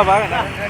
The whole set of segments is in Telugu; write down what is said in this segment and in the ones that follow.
బాగా మీ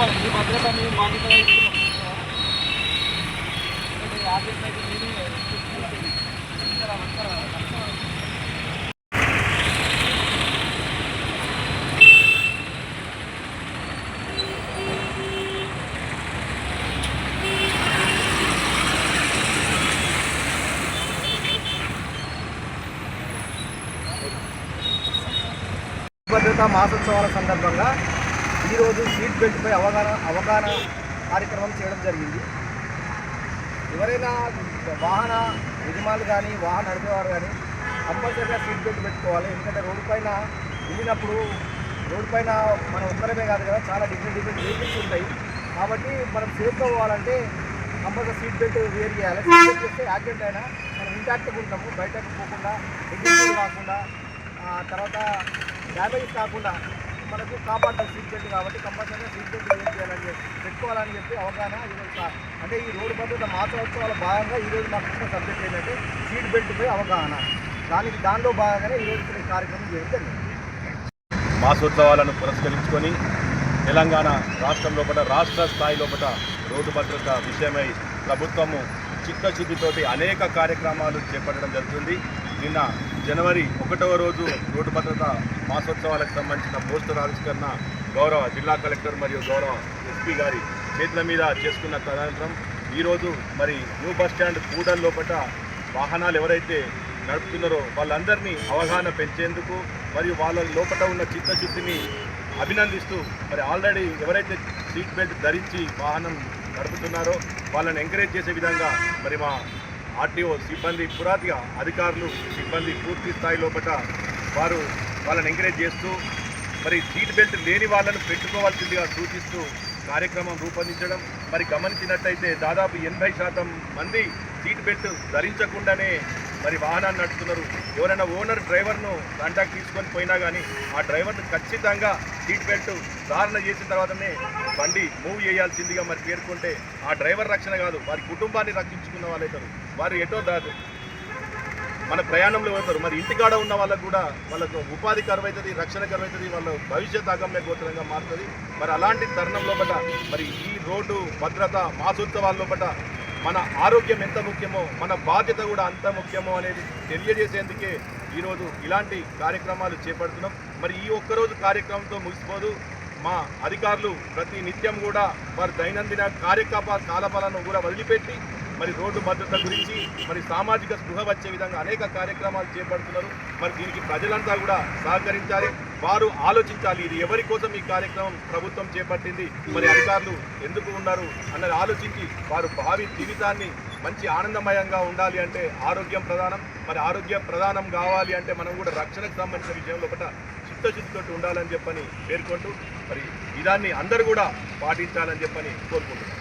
మీ భద్రత మీ బాధ్యత భద్రతా మాసోత్సవాల సందర్భంగా ఈరోజు సీట్ బెల్ట్పై అవగాహన అవగాహన కార్యక్రమం చేయడం జరిగింది. ఎవరైనా వాహన యజమానులు కానీ వాహన నడిపేవారు కానీ కంపల్సరీగా సీట్ బెల్ట్ పెట్టుకోవాలి. ఎందుకంటే రోడ్డు పైన వెళ్ళినప్పుడు రోడ్డు పైన మనం ఒక్కరమే కాదు కదా చాలా డిఫరెంట్ డిఫరెంట్ వెహికల్స్ ఉంటాయి. కాబట్టి మనం సేఫ్గా పోవాలంటే కంపల్సరీ సీట్ బెల్ట్ వేర్ చేయాలి. సీట్ బెల్ట్ చేస్తే యాక్సిడెంట్ అయినా మనం ఇంటాక్ట్గా ఉంటాము. బయటకు పోకుండా ఎగ్జిట్ కాకుండా తర్వాత డ్యామేజ్ కాకుండా మనకు కాపాడుతుంది సీట్ బెల్ట్ కాబట్టి కంపల్సరీగా సీట్ బెల్ట్ వేర్ చేయాలని చెప్పి పెట్టుకోవాలని చెప్పి అవగాహన ఈరోజు అంటే ఈ రోడ్డు భద్రత మాతృత్వాల భాగంగా ఈరోజు మాకు ఇచ్చిన సబ్జెక్ట్ ఏంటంటే సీట్ బెల్ట్పై అవగాహన. దానికి దానిలో భాగంగానే ఈరోజు ఇక్కడ కార్యక్రమం చేయడం మాసోత్సవాలను పురస్కరించుకొని తెలంగాణ రాష్ట్రం లోపల రాష్ట్ర స్థాయి లోపల రోడ్డు భద్రత విషయమై ప్రభుత్వము చిత్తశుద్ధితోటి అనేక కార్యక్రమాలు చేపట్టడం జరుగుతుంది. నిన్న జనవరి ఒకటవ రోజు రోడ్డు భద్రత మాసోత్సవాలకు సంబంధించిన పోస్టర్ ఆవిష్కరణ గౌరవ జిల్లా కలెక్టర్ మరియు గౌరవ ఎస్పీ గారి చేతుల మీద చేసుకున్న తదనంతరం ఈరోజు మరి న్యూ బస్ స్టాండ్ కూడల్ లోపల వాహనాలు ఎవరైతే నడుపుతున్నారో వాళ్ళందరినీ అవగాహన పెంచేందుకు మరియు వాళ్ళ లోపల ఉన్న చిత్తశుద్ధిని అభినందిస్తూ మరి ఆల్రెడీ ఎవరైతే సీట్ బెల్ట్ ధరించి వాహనం నడుపుతున్నారో వాళ్ళని ఎంకరేజ్ చేసే విధంగా మరి మా ఆర్టీఓ సిబ్బంది పురాతిగా అధికారులు సిబ్బంది పూర్తి స్థాయి లోపల వారు వాళ్ళని ఎంకరేజ్ చేస్తూ మరి సీట్ బెల్ట్ లేని వాళ్ళను పెట్టుకోవాల్సిందిగా సూచిస్తూ కార్యక్రమం రూపొందించడం. మరి గమనించినట్టయితే దాదాపు ఎనభై శాతం మంది సీట్ బెల్ట్ ధరించకుండానే మరి వాహనాన్ని నడుపుతున్నారు. ఎవరైనా ఓనర్ డ్రైవర్ను కాంటాక్ట్ తీసుకొని పోయినా కానీ ఆ డ్రైవర్ను ఖచ్చితంగా సీట్ బెల్ట్ ధారణ చేసిన తర్వాతనే బండి మూవ్ చేయాల్సిందిగా మరి పేర్కొంటే ఆ డ్రైవర్ రక్షణ కాదు వారి కుటుంబాన్ని రక్షించుకున్న వాళ్ళైతారు. వారు ఎటో దాదు మన ప్రయాణంలో వెళ్తారు మరి ఇంటికాడ ఉన్న వాళ్ళకు కూడా వాళ్ళకు ఉపాధి కరువైతుంది రక్షణ కరువైతుంది వాళ్ళ భవిష్యత్ అగమ్య గోచరంగా మారుతుంది. మరి అలాంటి తరుణం లోపల మరి ఈ రోడ్డు భద్రత మాసోత్సవాల లోపల మన ఆరోగ్యం ఎంత ముఖ్యమో మన బాధ్యత కూడా అంత ముఖ్యమో అనేది తెలియజేసేందుకే ఈరోజు ఇలాంటి కార్యక్రమాలు చేపడుతున్నాం. మరి ఈ ఒక్కరోజు కార్యక్రమంతో ముగిసిపోదు. మా అధికారులు ప్రతి నిత్యం కూడా వారి దైనందిన కార్యకలాపాలను కాలపాలను కూడా వదిలిపెట్టి మరి రోడ్డు భద్రత గురించి మరి సామాజిక స్పృహ వచ్చే విధంగా అనేక కార్యక్రమాలు చేపడుతున్నారు. మరి దీనికి ప్రజలంతా కూడా సహకరించాలి. వారు ఆలోచించాలి ఇది ఎవరి కోసం ఈ కార్యక్రమం ప్రభుత్వం చేపట్టింది మరి అధికారులు ఎందుకు ఉన్నారు అన్నది ఆలోచించి వారు భావి జీవితాన్ని మంచి ఆనందమయంగా ఉండాలి అంటే ఆరోగ్యం ప్రధానం. మరి ఆరోగ్య ప్రధానం కావాలి అంటే మనం కూడా రక్షణకు సంబంధించిన విషయంలో ఒకట చిత్తశుద్ధితో ఉండాలని చెప్పని పేర్కొంటూ మరి ఇదాన్ని అందరూ కూడా పాటించాలని చెప్పని కోరుకుంటున్నాం.